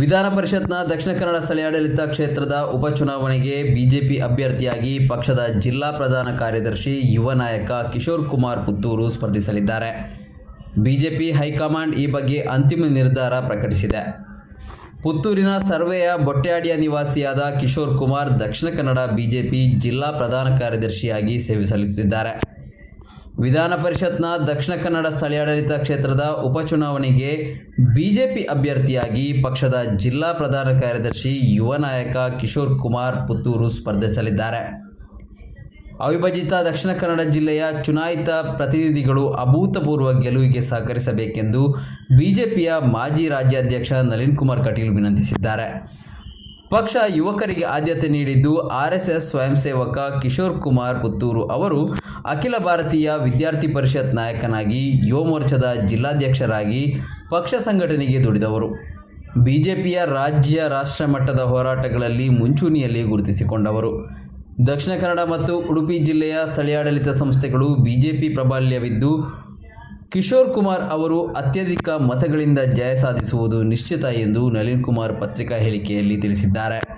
ವಿಧಾನ ಪರಿಷತ್ನ ದಕ್ಷಿಣ ಕನ್ನಡ ಸ್ಥಳೀಯಾಡಳಿತ ಕ್ಷೇತ್ರದ ಉಪಚುನಾವಣೆಗೆ ಬಿಜೆಪಿ ಅಭ್ಯರ್ಥಿಯಾಗಿ ಪಕ್ಷದ ಜಿಲ್ಲಾ ಪ್ರಧಾನ ಕಾರ್ಯದರ್ಶಿ ಯುವ ನಾಯಕ ಕಿಶೋರ್ ಕುಮಾರ್ ಪುತ್ತೂರು ಸ್ಪರ್ಧಿಸಲಿದ್ದಾರೆ. ಬಿಜೆಪಿ ಹೈಕಮಾಂಡ್ ಈ ಬಗ್ಗೆ ಅಂತಿಮ ನಿರ್ಧಾರ ಪ್ರಕಟಿಸಿದೆ. ಪುತ್ತೂರಿನ ಸರ್ವೆಯ ಬೊಟ್ಟ್ಯಾಡಿಯ ನಿವಾಸಿಯಾದ ಕಿಶೋರ್ ಕುಮಾರ್ ದಕ್ಷಿಣ ಕನ್ನಡ ಬಿಜೆಪಿ ಜಿಲ್ಲಾ ಪ್ರಧಾನ ಕಾರ್ಯದರ್ಶಿಯಾಗಿ ಸೇವೆ ಸಲ್ಲಿಸುತ್ತಿದ್ದಾರೆ. ವಿಧಾನ ಪರಿಷತ್ನ ದಕ್ಷಿಣ ಕನ್ನಡ ಸ್ಥಳೀಯಾಡಳಿತ ಕ್ಷೇತ್ರದ ಉಪಚುನಾವಣೆಗೆ ಬಿಜೆಪಿ ಅಭ್ಯರ್ಥಿಯಾಗಿ ಪಕ್ಷದ ಜಿಲ್ಲಾ ಪ್ರಧಾನ ಕಾರ್ಯದರ್ಶಿ ಯುವ ನಾಯಕ ಕಿಶೋರ್ ಕುಮಾರ್ ಪುತ್ತೂರು ಸ್ಪರ್ಧಿಸಲಿದ್ದಾರೆ. ಅವಿಭಜಿತ ದಕ್ಷಿಣ ಕನ್ನಡ ಜಿಲ್ಲೆಯ ಚುನಾಯಿತ ಪ್ರತಿನಿಧಿಗಳು ಅಭೂತಪೂರ್ವ ಗೆಲುವಿಗೆ ಸಹಕರಿಸಬೇಕೆಂದು ಬಿಜೆಪಿಯ ಮಾಜಿ ರಾಜ್ಯಾಧ್ಯಕ್ಷ ನಳಿನ್ ಕುಮಾರ್ ಕಟೀಲ್ ವಿನಂತಿಸಿದ್ದಾರೆ. ಪಕ್ಷ ಯುವಕರಿಗೆ ಆದ್ಯತೆ ನೀಡಿದ್ದು ಆರ್ಎಸ್ಎಸ್ ಸ್ವಯಂ ಸೇವಕ ಕಿಶೋರ್ ಕುಮಾರ್ ಪುತ್ತೂರು ಅವರು ಅಖಿಲ ಭಾರತೀಯ ವಿದ್ಯಾರ್ಥಿ ಪರಿಷತ್ ನಾಯಕನಾಗಿ ಯುವ ಮೋರ್ಚಾದ ಜಿಲ್ಲಾಧ್ಯಕ್ಷರಾಗಿ ಪಕ್ಷ ಸಂಘಟನೆಗೆ ದುಡಿದವರು. ಬಿಜೆಪಿಯ ರಾಜ್ಯ ರಾಷ್ಟ್ರ ಮಟ್ಟದ ಹೋರಾಟಗಳಲ್ಲಿ ಮುಂಚೂಣಿಯಲ್ಲಿ ಗುರುತಿಸಿಕೊಂಡವರು. ದಕ್ಷಿಣ ಕನ್ನಡ ಮತ್ತು ಉಡುಪಿ ಜಿಲ್ಲೆಯ ಸ್ಥಳೀಯಾಡಳಿತ ಸಂಸ್ಥೆಗಳು ಬಿಜೆಪಿ ಪ್ರಾಬಲ್ಯವಿದ್ದು ಕಿಶೋರ್ ಕುಮಾರ್ ಅವರು ಅತ್ಯಧಿಕ ಮತಗಳಿಂದ ಜಯ ಸಾಧಿಸುವುದು ನಿಶ್ಚಿತ ಎಂದು ನಳಿನ್ ಕುಮಾರ್ ಪತ್ರಿಕಾ ಹೇಳಿಕೆಯಲ್ಲಿ ತಿಳಿಸಿದ್ದಾರೆ.